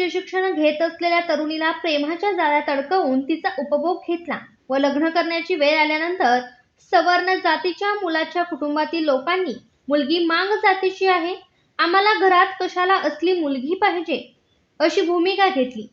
उच्च शिक्षण घेत असलेल्या तरुणीला प्रेमाच्या जाळ्यात अडकवून तिचा उपभोग घेतला व लग्न करण्याची वेळ आल्यानंतर सवर्ण जातीच्या मुलाच्या कुटुंबातील लोकांनी मुलगी मांग जातीची आहे. आम्हाला घरात कशाला असली मुलगी पाहिजे? अशी भूमिका घेतली.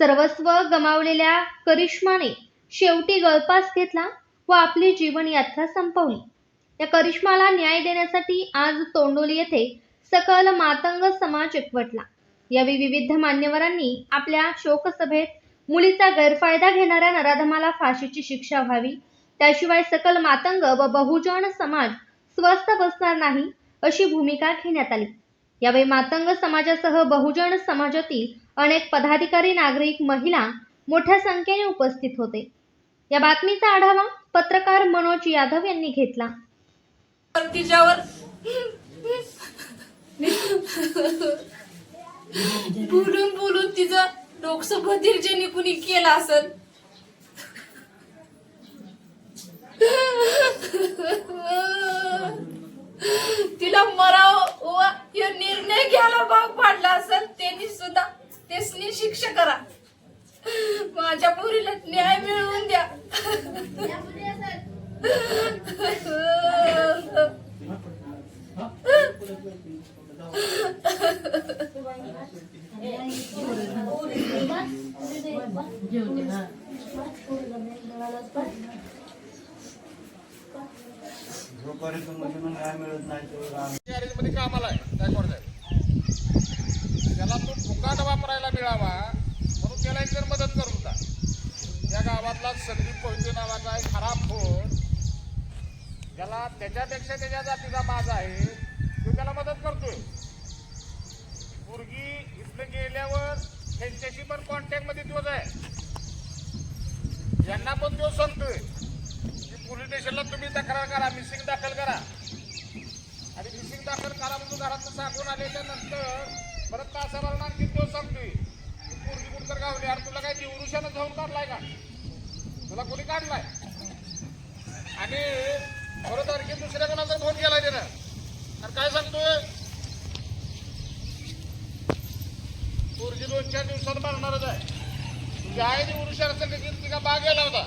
सर्वस्व गमावलेल्या करिश्माने शेवटी गळपास घेतला व आपली जीवन यात्रा संपवली. या करिश्माला न्याय देण्यासाठी आज तोंडोली येथे सकल मातंग समाज एकवटला. यावेळी विविध मान्यवरांनी आपल्या शोकसभेत मुलीचा गैरफायदा घेणाऱ्या नराधमाला फाशीची शिक्षा व्हावी. त्याशिवाय सकल मातंग व बहुजन समाज स्वस्थ बसणार नाही अशी भूमिका घेण्यात आली. यावेळी मातंग समाजासह बहुजन समाजातील अनेक पदाधिकारी नागरिक महिला मोठ्या संख्येने उपस्थित होते. या बातमीचा आढावा पत्रकार मनोज यादव यांनी घेतला. तिच्यावर बोलून बोलून तिचं डोकसं बधिरजेने कुणी केलं असल. तिला मराव वा हे निर्णय घ्यायला भाग पाडला असेल त्यांनी सुद्धा तेसनी शिक्षा करा. माझ्या पोरीला न्याय मिळवून द्या. कामाला आहे त्याला तो फुकाट वापरायला मिळावा म्हणून त्याला एक जर मदत करून होता या गावातला संदीप कोयते नावाचा एक खराब फोन. ज्याला त्याच्यापेक्षा त्याच्या जातीचा माझा आहे तो त्याला मदत करतोय. मुलगी इथं गेल्यावर त्यांच्याशी पण कॉन्टॅक्टमध्ये तोच आहे. यांना पण तो सांगतोय. की पोलीस स्टेशनला तुम्ही तक्रार करा मिसिंग दाखल करा. आणि मिसिंग दाखल करा म्हणून घरात सांगून आल्याच्यानंतर परत तासाला आणखी तो सांगतोय. की पोरगी कुठं गावली. अरे तुला काय दिवरुषानं जाऊन काढलाय का? तुला कोणी काढलाय? आणि परत आणखी दुसऱ्याकडे जर फोन केलाय त्यानं अरे काय सांगतोय? पोरगी दोन चार दिवसात मारणारच आहे. तुझ्या आईने उरुषाला संगीत तिका बाग गेला होता?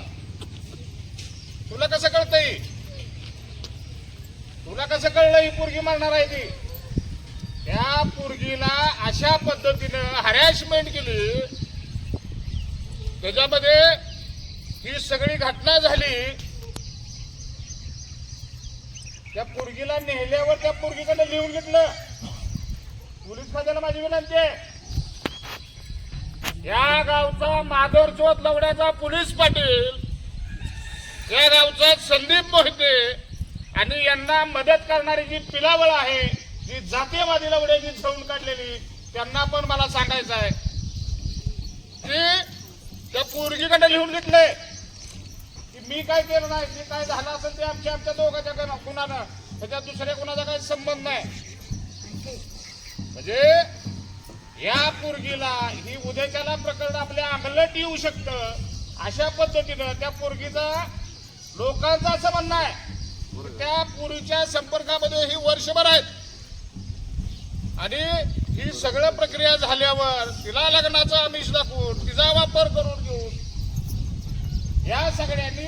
तुला कसं कळतंय? तुला कसं कळलं ही पोरगी मारणार आहे ती? त्या पोरगीला अशा पद्धतीनं हरॅशमेंट केली. त्याच्यामध्ये ही सगळी घटना झाली. त्या पोरगीला नेल्यावर त्या पोरगीकडे लिहून घेतलं. पोलीस खात्याला माझी विनंती आहे. या गावचा माधवचोत लवड्याचा पोलीस पाटील या गावचा संदीप मोहिते आणि यांना मदत करणारी जी पिलावळ आहे जी जातीयवादी लवड्याची झळून काढलेली त्यांना पण मला सांगायचं आहे की त्या पोरगीकडे लिहून घेतले. की मी काय केलं नाही जे काय झालं असेल ते आमच्या आमच्या दोघांच्या कडनं, कुणानं त्याच्यात दुसऱ्या कुणाचा काही संबंध नाही. म्हणजे या पोरगीला ही उद्याच्याला प्रकरण आपल्या अंगलट येऊ शकतं. अशा पद्धतीनं त्या पोरगीचा लोकांचं असं म्हणणं आहे. त्या पोरीच्या संपर्कामध्ये ही वर्षभर आहेत. आणि ही सगळं प्रक्रिया झाल्यावर तिला लग्नाचा आमिष दाखवून तिचा वापर करून घेऊन या सगळ्यांनी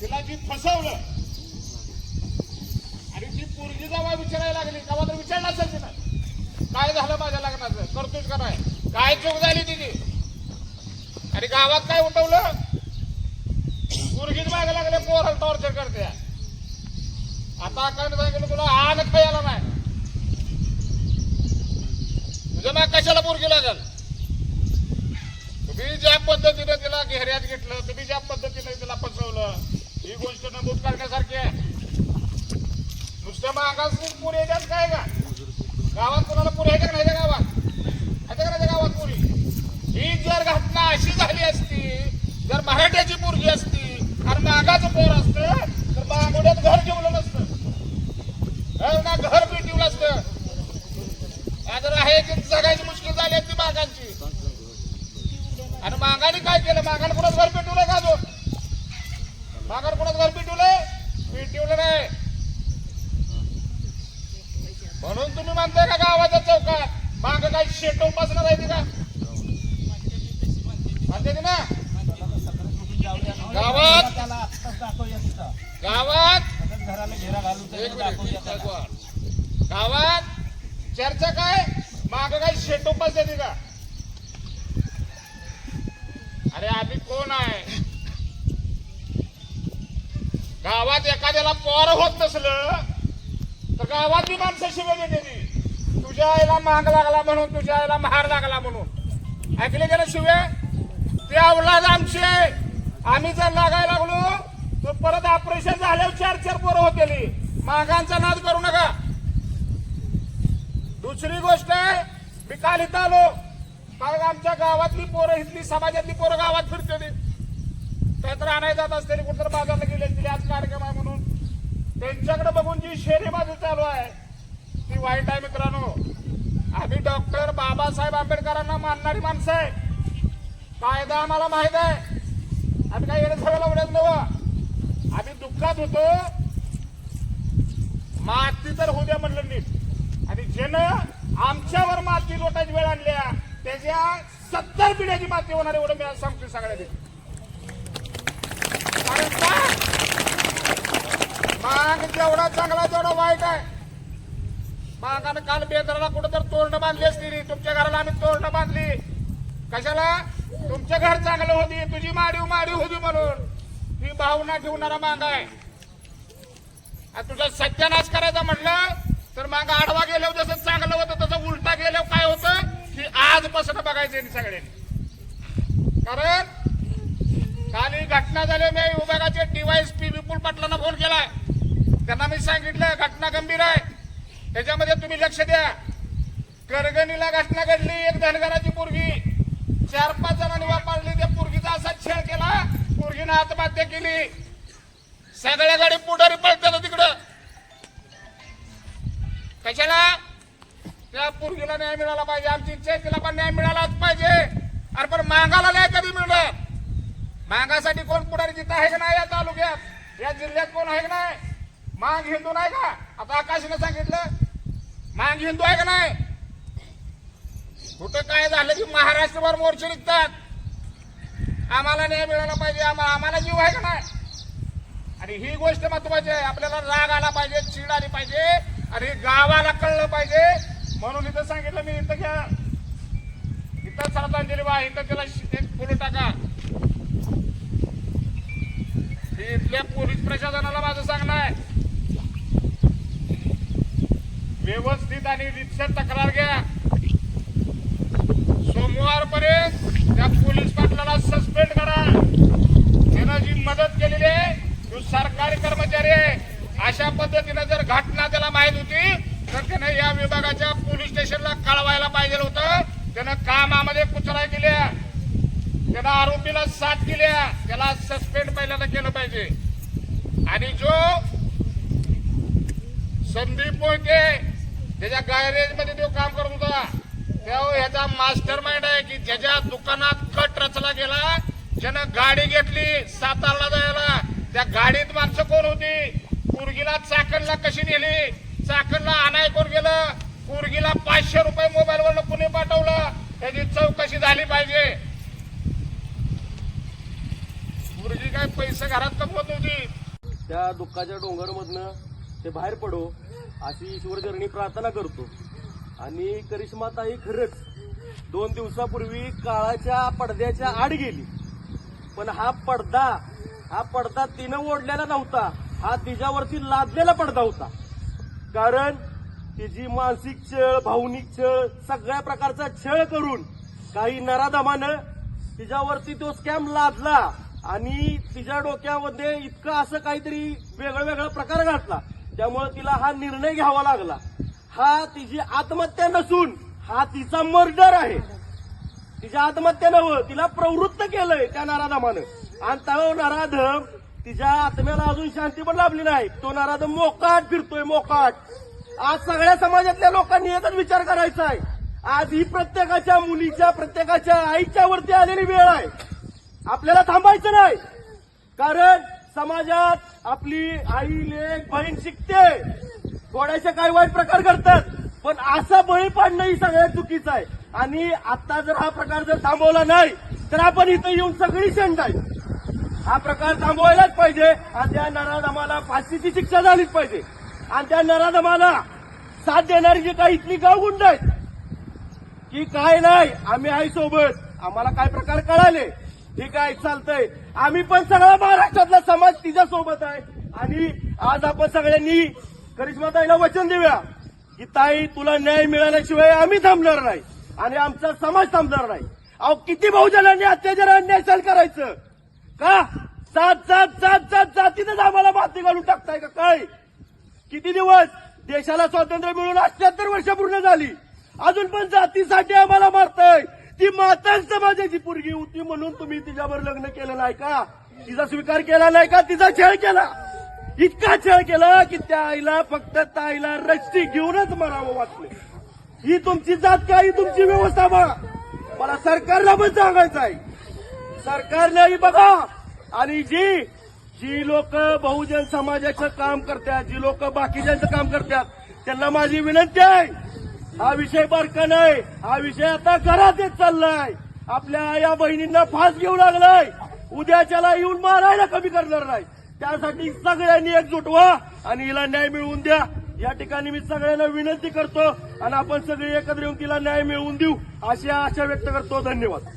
तिला जी फसवलं आणि ती पोरगी जेव्हा विचारायला लागली तेव्हा तर विचारलं असेल तिनं काय झालं माझ्या लग्नाचं करतोच का नाही? काय चूक झाली तिची? आणि गावात काय उठवलं? गुरगीत मागे लागले पोराला टॉर्चर करते. आता काय सांगितलं तुला आन खायला नाही. तुझ्या ना कशाला पोरगी लागल? तुम्ही ज्या पद्धतीने तिला घेऱ्यात घेतलं तुम्ही ज्या पद्धतीने तिला फसवलं ही गोष्ट नमूद करण्यासारखी आहे. नुसतं मागास पुरे येतात काय का? गावात कोणाला पुरे येतात नाही गावात? गावात ही जर घटना अशी झाली असती जर मराठ्याची मुलगी असती आणि मागाचं पोर असतं तर बांगोड्यात घर ठेवलं नसतं. ना घर बी ठेवलं असतं. आता आहे की जगायची मुश्किल झाली असती मागांची. आणि मागाने काय केलं? मागाने कुणाच घर पेटवलंय का जो मागाने कुणाच घर पेटवलंय पेटवलं नाही. म्हणून तुम्ही म्हणताय का काय शेट उपासना राहते का? म्हणते ना. गावात. गावात. गावात चर्चा काय? माग काय शेट उपास देते का? अरे आम्ही कोण आहे? गावात एखाद्याला पोर होत नसलं तर गावात बी माणसं शिवाय देते तुझ्या आईला महाग लागला म्हणून तुझ्या आईला महार लागला म्हणून. ऐकले गेलं शिवे? ते अवलाद आमचे आम्ही जर लागायला लागलो तर परत ऑपरेशन झाल्यावर चार चार पोरं होतेली. मागांचा नाद करू नका. दुसरी गोष्ट आहे मी काल इथं आलो. कारण आमच्या गावातली पोरं इथली समाजातली पोरं गावात फिरते काहीतरी आणायला जात असते कुठं बाजारला गेले असतील आज कार्यक्रम आहे म्हणून. त्यांच्याकडे बघून जी शेरेबाजी चालू आहे ती वाईट आहे मित्रांनो. आम्ही डॉक्टर बाबासाहेब आंबेडकरांना मानणारी माणसं आहे. कायदा आम्हाला माहीत आहे. आम्ही काही येणं सगळं लावण्यात आम्ही दुःखात होतो. माती तर होऊ द्या म्हणलं नीट. आणि ज्यानं आमच्यावर माती लोटायची वेळ आणल्या त्याच्या सत्तर पिढ्याची माती होणार एवढं मी आज सांगतो सगळ्या कारण का? माग जेवढा चांगला तेवढा वाईट आहे. कारण काल बेदराला कुठं तर तोरणं बांधली असली तुमच्या घराला आम्ही तोरणं बांधली. कशाला? तुमचं घर चांगलं होती तुझी माडीव माडीव होती म्हणून. ही भावना ठेवणारा माग आहे. तुझा सत्यानाश करायचा म्हणलं तर माग आडवा गेल्यावर जसं चांगलं होतं तसं उलटा गेल्यावर काय होतं? की आजपासून बघायचं सगळ्यांनी कारण काल ही घटना झाली मी विभागाचे डीवायएसपी विपुल पाटलांना फोन केलाय. त्यांना मी सांगितलं घटना गंभीर आहे. त्याच्यामध्ये तुम्ही लक्ष द्या. करगणीला घटना घडली एक धनगराची पोरगी. चार पाच जणांनी वापरली त्या पोरगीचा असा छेड केला पोरगीनं आत्महत्या केली. सगळ्या गाडी पुढारी पळतात तिकडं. कशाला? त्या पोरगीला न्याय मिळाला पाहिजे आमची इच्छा आहे तिला पण न्याय मिळालाच पाहिजे. अरे पण मागाला नाही कधी मिळणार? मागासाठी कोण पुढारी जिथं आहे का नाही या तालुक्यात? या जिल्ह्यात कोण आहे का नाही? माग हिंदू नाही का? आता आकाशने सांगितलं माग हिंदू आहे का नाही? कुठं काय झालं की महाराष्ट्रभर मोर्चे निघतात? आम्हाला न्याय मिळाला पाहिजे आम्हाला जीव आहे का नाही? आणि ही गोष्ट महत्वाची आहे. आपल्याला राग आला पाहिजे चीड आली पाहिजे आणि गावाला कळलं पाहिजे. म्हणून इथं सांगितलं मी इथं घ्या. इथं श्रद्धांजली वा इथं त्याला एक फुलं टाका. हे इथल्या पोलीस प्रशासनाला माझं सांगणं आहे. व्यवस्थित आणि रितसर तक्रार घ्या. सोमवारपर्यंत त्या पोलीस पाटलाला सस्पेंड करा. त्यानं जी मदत केलेली आहे तो सरकारी कर्मचारी आहे. अशा पद्धतीनं जर घटना त्याला माहीत होती तर त्यानं या विभागाच्या पोलीस स्टेशनला कळवायला पाहिजे होतं. त्यानं कामामध्ये कुचराय केल्या. त्यानं आरोपीला साथ केल्या त्याला सस्पेंड पहिल्यांदा केलं पाहिजे. आणि जो संदीप मोहिते त्याच्या गॅरेजमध्ये तो काम करत होता. त्या ह्याचा मास्टर माइंड आहे की ज्याच्या दुकानात कट रचला गेला ज्यानं गाडी घेतली सातारला जायला त्या गाडीत माणसं कोण होती? कुरगीला चाकणला कशी नेली? चाकणला आणाय कोण गेलं? कुरगीला पाचशे रुपये मोबाईल वरनं कुणी पाठवलं? त्याची चौकशी झाली पाहिजे. कुरगी काय पैसे घरात कमवत होती त्या दुःखाच्या डोंगरमधनं ते बाहेर पडो. अशी ईश्वरचरणी प्रार्थना करतो. आणि करिश्माताई खरंच दोन दिवसापूर्वी काळाच्या पडद्याच्या आड गेली. पण हा पडदा हा पडदा तिनं ओढलेला नव्हता. हा तिच्यावरती लादलेला पडदा होता. कारण तिची मानसिक छळ भावनिक छळ सगळ्या प्रकारचा छळ करून काही नराधमानं तिच्यावरती तो स्कॅम लादला आणि तिच्या डोक्यामध्ये इतकं असं काहीतरी वेगळं वेगळा प्रकार घातला. त्यामुळे तिला हा निर्णय घ्यावा लागला. हा तिची आत्महत्या नसून हा तिचा मर्डर आहे. तिच्या आत्महत्या नव्हं तिला प्रवृत्त केलंय त्या नाराधमानं. आणि तो नराधम तिच्या आत्म्याला अजून शांती पण लाभली नाही. तो नराधम मोकाट फिरतोय मोकाट. आज सगळ्या समाजातल्या लोकांनी एकच विचार करायचा आहे. आज ही प्रत्येकाच्या मुलीच्या प्रत्येकाच्या आईच्या वरती आलेली वेळ आहे. आपल्याला थांबायचं नाही. कारण समाजात आपली आई लेख बहीण शिकते. थोड्याशा काही वाईट प्रकार करतात पण असा बळी पाडणं ही सगळ्यात चुकीचं आहे. आणि आता जर हा प्रकार जर थांबवला नाही तर आपण इथं येऊन सगळी शेंड आहे. हा प्रकार थांबवायलाच पाहिजे. आणि त्या नराधमाला फाशीची शिक्षा झालीच पाहिजे. आणि त्या नराधमाला साथ देणारी जी काही इथली गावगुंड आहेत की काय नाही. आम्ही आई सोबत. आम्हाला काय प्रकार कळाले? ठीक आहे चालतंय. आम्ही पण सगळा महाराष्ट्रातला समाज तिच्या सोबत आहे. आणि आज आपण सगळ्यांनी करिश्माताईला वचन देऊया की ताई तुला न्याय मिळाल्याशिवाय आम्ही थांबणार नाही आणि आमचा समाज थांबणार नाही. अहो किती बहुजनांनी अत्याचार अन्याय सहन करायचं? का? सात जात जात जात जातीतच आम्हाला माती घालून टाकताय का? काय? किती दिवस? देशाला स्वातंत्र्य मिळून अठ्याहत्तर वर्ष पूर्ण झाली. अजून पण जातीसाठी आम्हाला मारताय. ती मातां समाजाची पोरगी होती म्हणून तुम्ही तिच्यावर लग्न केलं नाही का? तिचा स्वीकार केला नाही का? तिचा खेळ केला. इतका खेळ केला की त्या आईला फक्त ताईला रस्ती घेऊनच मरावं वाटलं. ही तुमची जात का? ही तुमची व्यवस्था बघा मला सरकारला पण सांगायचं आहे. सरकारनेही बघा. आणि जी जी लोक बहुजन समाजाचं काम करतात जी लोक बाकीच्यांचं काम करतात त्यांना माझी विनंती आहे. हा विषय बारका नाही. हा विषय आता घरात येत चाललाय. आपल्या या बहिणींना फास घेऊ लागलाय. उद्याच्याला येऊन मारायला कमी करणार नाही. त्यासाठी सगळ्यांनी एकजूट व्हा आणि हिला न्याय मिळवून द्या. या ठिकाणी मी सगळ्यांना विनंती करतो आणि आपण सगळे एकत्र येऊन तिला न्याय मिळवून देऊ. अशी आशा व्यक्त करतो. धन्यवाद.